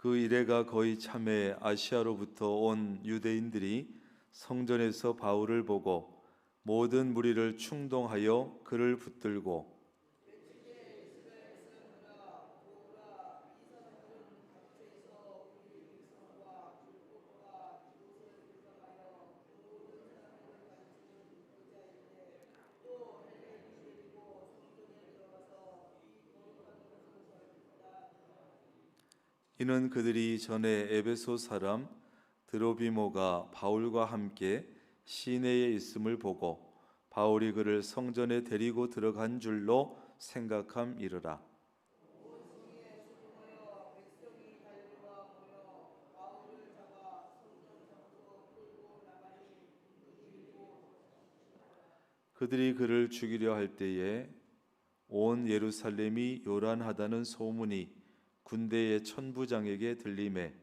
그 이래가 거의 참에 아시아로부터 온 유대인들이 성전에서 바울을 보고 모든 무리를 충동하여 그를 붙들고 이는 그들이 전에 에베소 사람 드로비모가 바울과 함께 시내에 있음을 보고 바울이 그를 성전에 데리고 들어간 줄로 생각함이르라. 그들이 그를 죽이려 할 때에 온 예루살렘이 요란하다는 소문이 군대의 천부장에게 들림에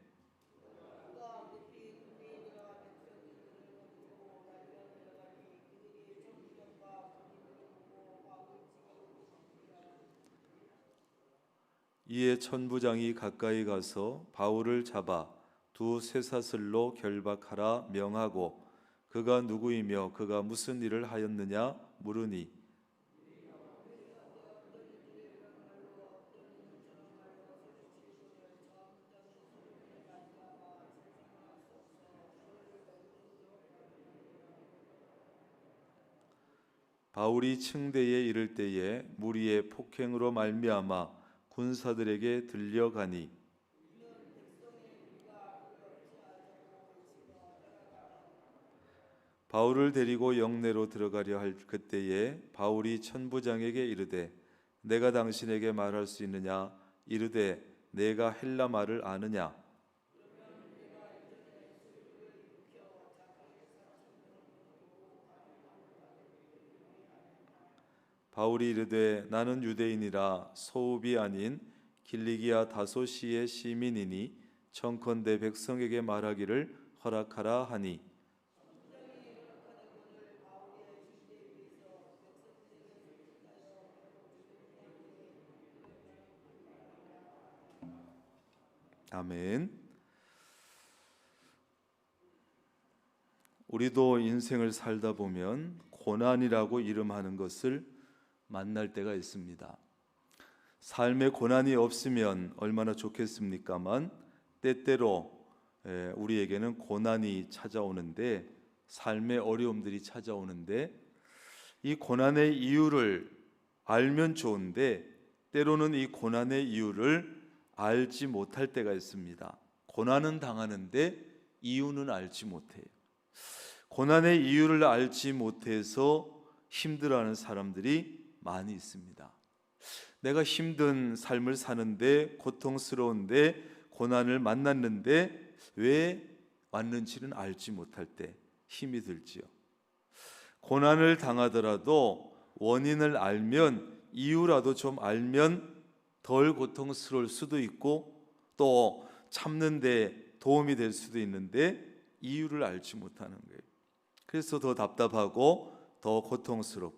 이에 천부장이 가까이 가서 바울을 잡아 두 쇠사슬로 결박하라 명하고 그가 누구이며 그가 무슨 일을 하였느냐? 물으니 바울이 층대에 이를 때에 무리의 폭행으로 말미암아 군사들에게 들려가니 바울을 데리고 영내로 들어가려 할 그때에 바울이 천부장에게 이르되 내가 당신에게 말할 수 있느냐? 이르되 내가 헬라 말을 아느냐 바울이 이르되 나는 유대인이라 소읍이 아닌 길리기아 다소시의 시민이니 청컨대 백성에게 말하기를 허락하라 하니 아멘. 우리도 인생을 살다 보면 고난이라고 이름하는 것을 만날 때가 있습니다. 삶에 고난이 없으면 얼마나 좋겠습니까만 때때로 에, 우리에게는 고난이 찾아오는데 삶의 어려움들이 찾아오는데 이 고난의 이유를 알면 좋은데 때로는 이 고난의 이유를 알지 못할 때가 있습니다. 고난은 당하는데 이유는 알지 못해요. 고난의 이유를 알지 못해서 힘들어하는 사람들이 많이 있습니다. 내가 힘든 삶을 사는데 고통스러운데 고난을 만났는데 왜 왔는지는 알지 못할 때 힘이 들지요. 고난을 당하더라도 원인을 알면 이유라도 좀 알면 덜 고통스러울 수도 있고 또 참는데 도움이 될 수도 있는데 이유를 알지 못하는 거예요. 그래서 더 답답하고 더 고통스럽고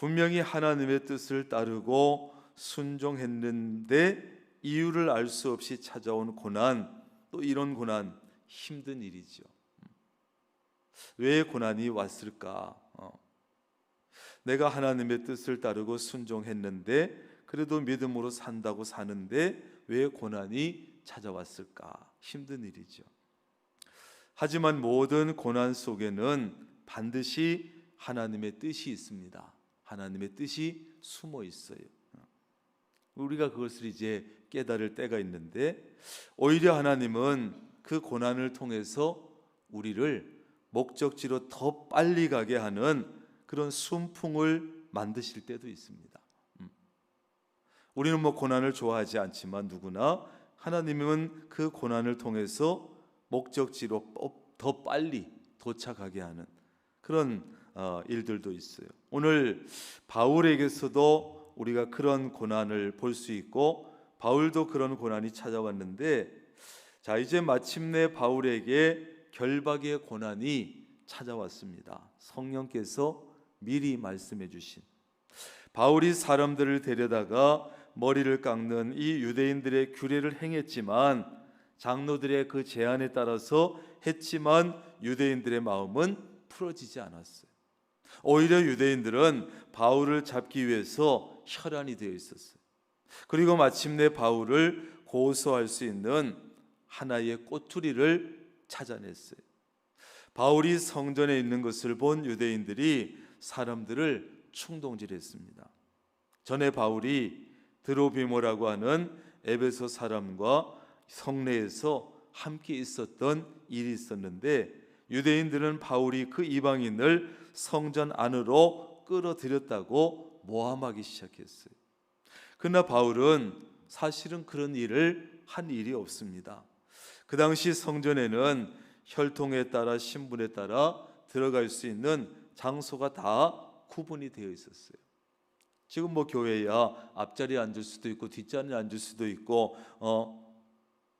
분명히 하나님의 뜻을 따르고 순종했는데 이유를 알 수 없이 찾아온 고난 또 이런 고난 힘든 일이죠. 왜 고난이 왔을까? 어. 내가 하나님의 뜻을 따르고 순종했는데 그래도 믿음으로 산다고 사는데 왜 고난이 찾아왔을까? 힘든 일이죠. 하지만 모든 고난 속에는 반드시 하나님의 뜻이 있습니다. 하나님의 뜻이 숨어 있어요. 우리가 그것을 이제 깨달을 때가 있는데 오히려 하나님은 그 고난을 통해서 우리를 목적지로 더 빨리 가게 하는 그런 순풍을 만드실 때도 있습니다. 음. 우리는 뭐 고난을 좋아하지 않지만 누구나 하나님은 그 고난을 통해서 목적지로 더 빨리 도착하게 하는 그런 어, 일들도 있어요. 오늘 바울에게서도 우리가 그런 고난을 볼 수 있고 바울도 그런 고난이 찾아왔는데 자 이제 마침내 바울에게 결박의 고난이 찾아왔습니다. 성령께서 미리 말씀해 주신 바울이 사람들을 데려다가 머리를 깎는 이 유대인들의 규례를 행했지만 장로들의 그 제안에 따라서 했지만 유대인들의 마음은 풀어지지 않았어요. 오히려 유대인들은 바울을 잡기 위해서 혈안이 되어 있었어요. 그리고 마침내 바울을 고소할 수 있는 하나의 꼬투리를 찾아냈어요. 바울이 성전에 있는 것을 본 유대인들이 사람들을 충동질했습니다. 전에 바울이 드로비모라고 하는 에베소 사람과 성내에서 함께 있었던 일이 있었는데 유대인들은 바울이 그 이방인을 성전 안으로 끌어들였다고 모함하기 시작했어요. 그러나 바울은 사실은 그런 일을 한 일이 없습니다. 그 당시 성전에는 혈통에 따라 신분에 따라 들어갈 수 있는 장소가 다 구분이 되어 있었어요. 지금 뭐 교회야 앞자리에 앉을 수도 있고 뒷자리에 앉을 수도 있고 어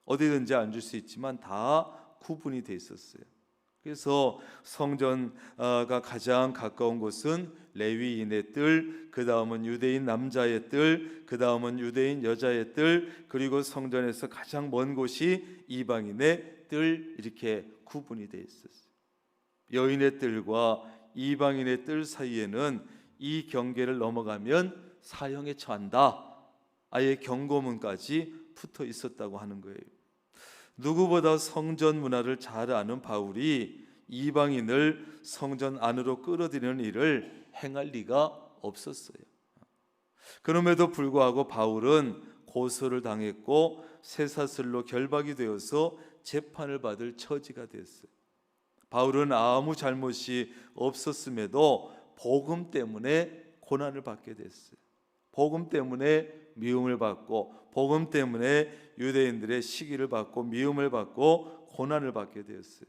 어디든지 앉을 수 있지만 다 구분이 돼 있었어요. 그래서 성전가 가장 가까운 곳은 레위인의 뜰, 그 다음은 유대인 남자의 뜰, 그 다음은 유대인 여자의 뜰, 그리고 성전에서 가장 먼 곳이 이방인의 뜰 이렇게 구분이 돼 있었어요. 여인의 뜰과 이방인의 뜰 사이에는 이 경계를 넘어가면 사형에 처한다. 아예 경고문까지 붙어 있었다고 하는 거예요. 누구보다 성전 문화를 잘 아는 바울이 이방인을 성전 안으로 끌어들이는 일을 행할 리가 없었어요. 그럼에도 불구하고 바울은 고소를 당했고 쇠사슬로 결박이 되어서 재판을 받을 처지가 됐어요. 바울은 아무 잘못이 없었음에도 복음 때문에 고난을 받게 됐어요. 복음 때문에 미움을 받고 복음 때문에 유대인들의 시기를 받고 미움을 받고 고난을 받게 되었어요.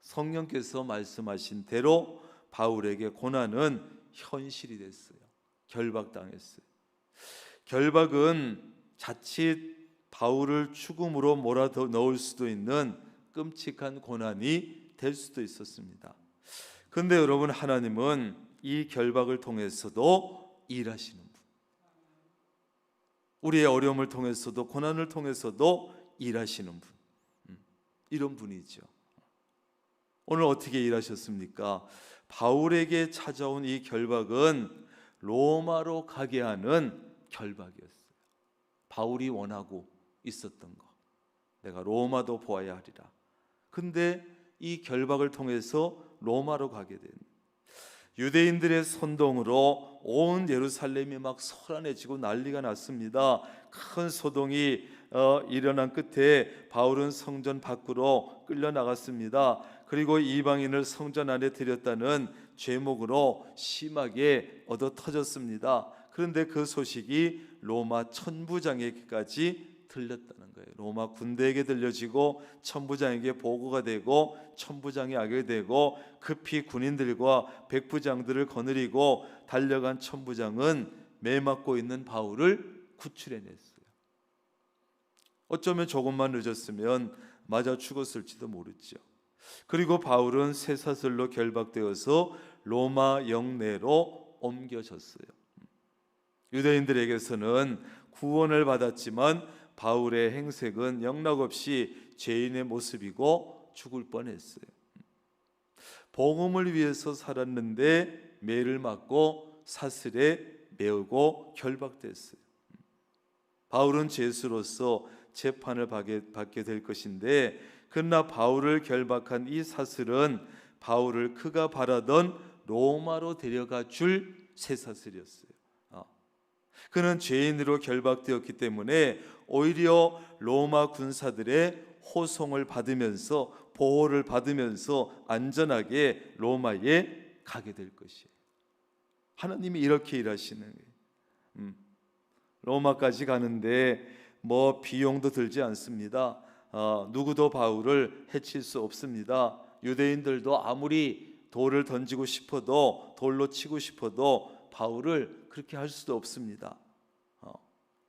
성령께서 말씀하신 대로 바울에게 고난은 현실이 됐어요. 결박당했어요. 결박은 자칫 바울을 죽음으로 몰아 넣을 수도 있는 끔찍한 고난이 될 수도 있었습니다. 근데 여러분 하나님은 이 결박을 통해서도 일하시는 분. 우리의 어려움을 통해서도 고난을 통해서도 일하시는 분. 음, 이런 분이죠. 오늘 어떻게 일하셨습니까? 바울에게 찾아온 이 결박은 로마로 가게 하는 결박이었어요. 바울이 원하고 있었던 거. 내가 로마도 보아야 하리라. 근데 이 결박을 통해서 로마로 가게 된 유대인들의 선동으로 온 예루살렘이 막 소란해지고 난리가 났습니다. 큰 소동이 어, 일어난 끝에 바울은 성전 밖으로 끌려 나갔습니다. 그리고 이방인을 성전 안에 들였다는 죄목으로 심하게 얻어 터졌습니다. 그런데 그 소식이 로마 천부장에게까지 들렸다는 거예요. 로마 군대에게 들려지고 천부장에게 보고가 되고 천부장이 알게 되고 급히 군인들과 백부장들을 거느리고 달려간 천부장은 매 맞고 있는 바울을 구출해냈어요. 어쩌면 조금만 늦었으면 맞아 죽었을지도 모르죠. 그리고 바울은 쇠사슬로 결박되어서 로마 영내로 옮겨졌어요. 유대인들에게서는 구원을 받았지만 바울의 행색은 영락없이 죄인의 모습이고 죽을 뻔했어요. 복음을 위해서 살았는데 매를 맞고 사슬에 매우고 결박됐어요. 바울은 죄수로서 재판을 받게 될 것인데 그러나 바울을 결박한 이 사슬은 바울을 그가 바라던 로마로 데려가 줄 쇠사슬이었어요. 그는 죄인으로 결박되었기 때문에 오히려 로마 군사들의 호송을 받으면서 보호를 받으면서 안전하게 로마에 가게 될 것이에요. 하나님이 이렇게 일하시는 거예요. 음, 로마까지 가는데 뭐 비용도 들지 않습니다. 어, 누구도 바울을 해칠 수 없습니다. 유대인들도 아무리 돌을 던지고 싶어도 돌로 치고 싶어도 바울을 그렇게 할 수도 없습니다.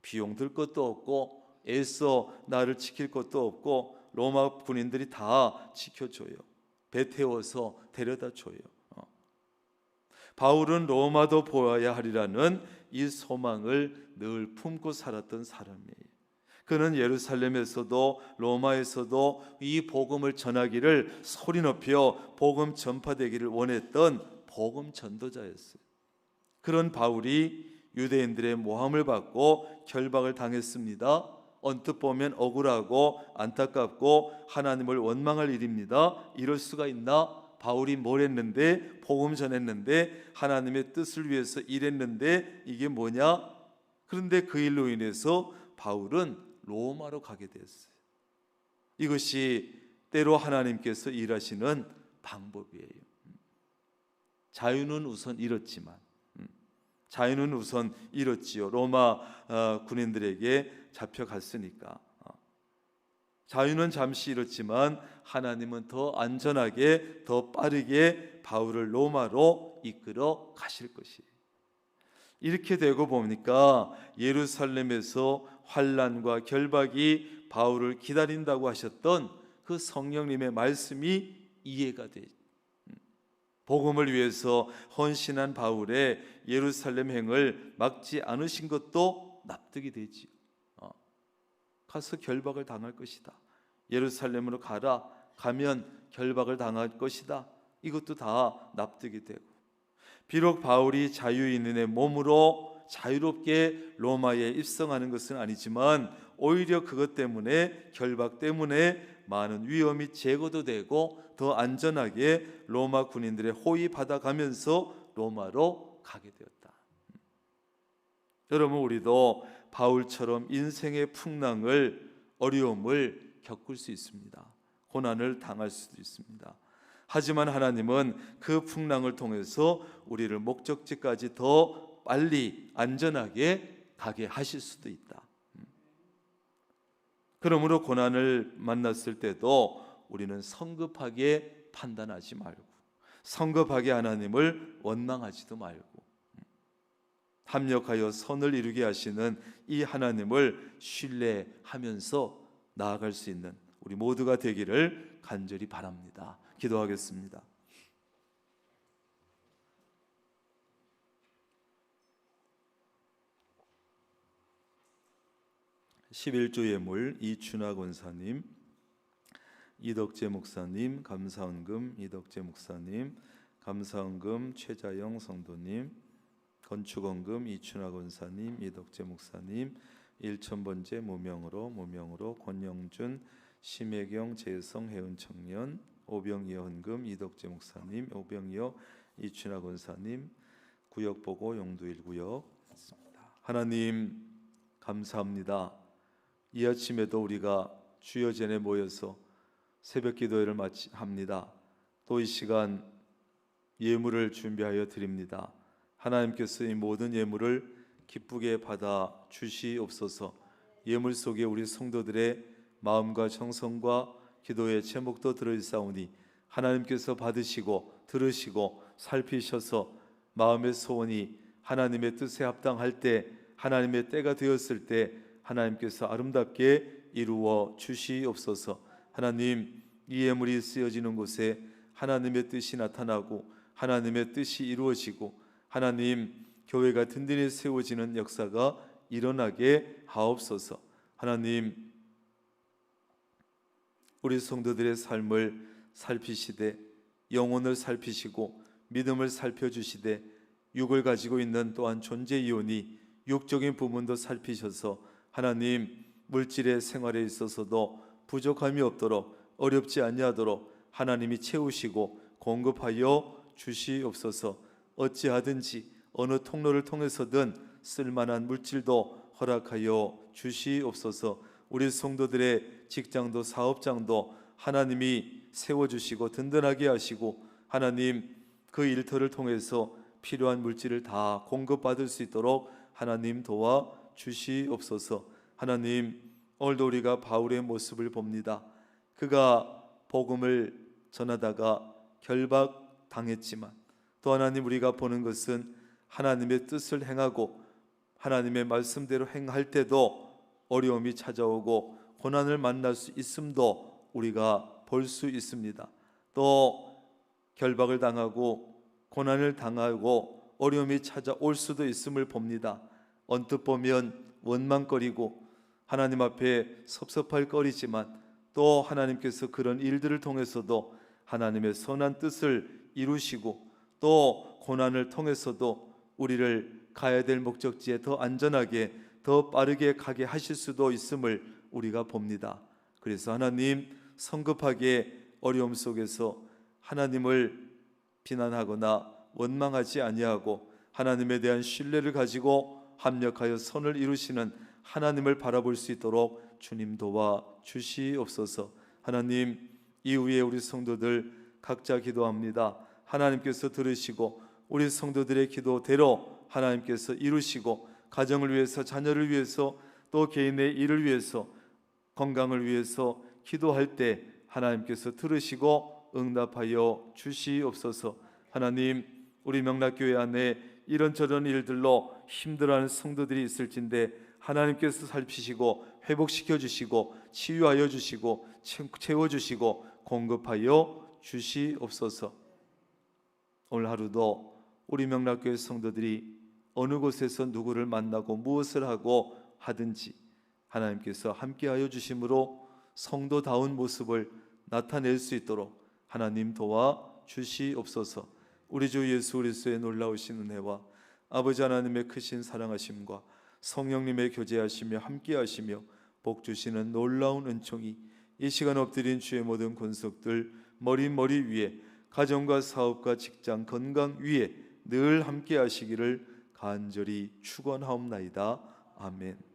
비용 들 것도 없고 애써 나를 지킬 것도 없고 로마 군인들이 다 지켜줘요. 배 태워서 데려다 줘요. 어. 바울은 로마도 보아야 하리라는 이 소망을 늘 품고 살았던 사람이에요. 그는 예루살렘에서도 로마에서도 이 복음을 전하기를 소리 높여 복음 전파되기를 원했던 복음 전도자였어요. 그런 바울이 유대인들의 모함을 받고 결박을 당했습니다. 언뜻 보면 억울하고 안타깝고 하나님을 원망할 일입니다. 이럴 수가 있나? 바울이 뭘 했는데 복음 전했는데 하나님의 뜻을 위해서 일했는데 이게 뭐냐? 그런데 그 일로 인해서 바울은 로마로 가게 됐어요. 이것이 때로 하나님께서 일하시는 방법이에요. 자유는 우선 잃었지만 음, 자유는 우선 잃었지요. 로마 어, 군인들에게 잡혀갔으니까 어. 자유는 잠시 잃었지만 하나님은 더 안전하게 더 빠르게 바울을 로마로 이끌어 가실 것이에요. 이렇게 되고 보니까 예루살렘에서 환란과 결박이 바울을 기다린다고 하셨던 그 성령님의 말씀이 이해가 돼. 복음을 위해서 헌신한 바울의 예루살렘 행을 막지 않으신 것도 납득이 되지. 어. 가서 결박을 당할 것이다. 예루살렘으로 가라. 가면 결박을 당할 것이다. 이것도 다 납득이 되고. 비록 바울이 자유인의 몸으로 자유롭게 로마에 입성하는 것은 아니지만 오히려 그것 때문에 결박 때문에 많은 위험이 제거도 되고 더 안전하게 로마 군인들의 호의 받아가면서 로마로 가게 되었다. 여러분 우리도 바울처럼 인생의 풍랑을 어려움을 겪을 수 있습니다. 고난을 당할 수도 있습니다. 하지만 하나님은 그 풍랑을 통해서 우리를 목적지까지 더 빨리 안전하게 가게 하실 수도 있다. 그러므로 고난을 만났을 때도 우리는 성급하게 판단하지 말고 성급하게 하나님을 원망하지도 말고 합력하여 선을 이루게 하시는 이 하나님을 신뢰하면서 나아갈 수 있는 우리 모두가 되기를 간절히 바랍니다. 기도하겠습니다. 11조 예물 이춘하 권사님, 이덕재 목사님, 감사헌금 이덕재 목사님, 감사헌금 최자영 성도님, 건축헌금 이춘하 권사님, 이덕재 목사님, 일천번째 무명으로 무명으로 권영준, 심혜경, 재성, 해운 청년, 오병이어 헌금 이덕재 목사님, 오병이어 이춘하 권사님, 구역보고 용두일 구역 하나님 감사합니다. 이 아침에도 우리가 주여 전에 모여서 새벽 기도회를 합니다. 또 이 시간 예물을 준비하여 드립니다. 하나님께서 이 모든 예물을 기쁘게 받아 주시옵소서. 예물 속에 우리 성도들의 마음과 정성과 기도의 제목도 들어있사오니 하나님께서 받으시고 들으시고 살피셔서 마음의 소원이 하나님의 뜻에 합당할 때 하나님의 때가 되었을 때 하나님께서 아름답게 이루어 주시옵소서. 하나님 이 예물이 쓰여지는 곳에 하나님의 뜻이 나타나고 하나님의 뜻이 이루어지고 하나님 교회가 든든히 세워지는 역사가 일어나게 하옵소서. 하나님 우리 성도들의 삶을 살피시되 영혼을 살피시고 믿음을 살펴주시되 육을 가지고 있는 또한 존재 이온이 육적인 부분도 살피셔서 하나님 물질의 생활에 있어서도 부족함이 없도록 어렵지 아니하도록 하나님이 채우시고 공급하여 주시옵소서. 어찌하든지 어느 통로를 통해서든 쓸만한 물질도 허락하여 주시옵소서. 우리 성도들의 직장도 사업장도 하나님이 세워 주시고 든든하게 하시고 하나님 그 일터를 통해서 필요한 물질을 다 공급받을 수 있도록 하나님 도와 주시옵소서. 하나님 오늘도 우리가 바울의 모습을 봅니다. 그가 복음을 전하다가 결박 당했지만 또 하나님 우리가 보는 것은 하나님의 뜻을 행하고 하나님의 말씀대로 행할 때도 어려움이 찾아오고 고난을 만날 수 있음도 우리가 볼 수 있습니다. 또 결박을 당하고 고난을 당하고 어려움이 찾아올 수도 있음을 봅니다. 언뜻 보면 원망거리고 하나님 앞에 섭섭할 거리지만 또 하나님께서 그런 일들을 통해서도 하나님의 선한 뜻을 이루시고 또 고난을 통해서도 우리를 가야 될 목적지에 더 안전하게 더 빠르게 가게 하실 수도 있음을 우리가 봅니다. 그래서 하나님 성급하게 어려움 속에서 하나님을 비난하거나 원망하지 아니하고 하나님에 대한 신뢰를 가지고 합력하여 선을 이루시는 하나님을 바라볼 수 있도록 주님 도와 주시옵소서. 하나님 이후에 우리 성도들 각자 기도합니다. 하나님께서 들으시고 우리 성도들의 기도대로 하나님께서 이루시고 가정을 위해서 자녀를 위해서 또 개인의 일을 위해서 건강을 위해서 기도할 때 하나님께서 들으시고 응답하여 주시옵소서. 하나님 우리 명락교회 안에 이런저런 일들로 힘들어하는 성도들이 있을진데 하나님께서 살피시고 회복시켜 주시고 치유하여 주시고 채워 주시고 공급하여 주시옵소서. 오늘 하루도 우리 명락교회 성도들이 어느 곳에서 누구를 만나고 무엇을 하고 하든지 하나님께서 함께하여 주심으로 성도다운 모습을 나타낼 수 있도록 하나님 도와 주시옵소서. 우리 주 예수 그리스도의 놀라우신 은혜와 아버지 하나님의 크신 사랑하심과 성령님의 교제하시며 함께하시며 복 주시는 놀라운 은총이 이 시간 엎드린 주의 모든 권속들 머리 머리 위에 가정과 사업과 직장 건강 위에 늘 함께하시기를 간절히 축원하옵나이다. 아멘.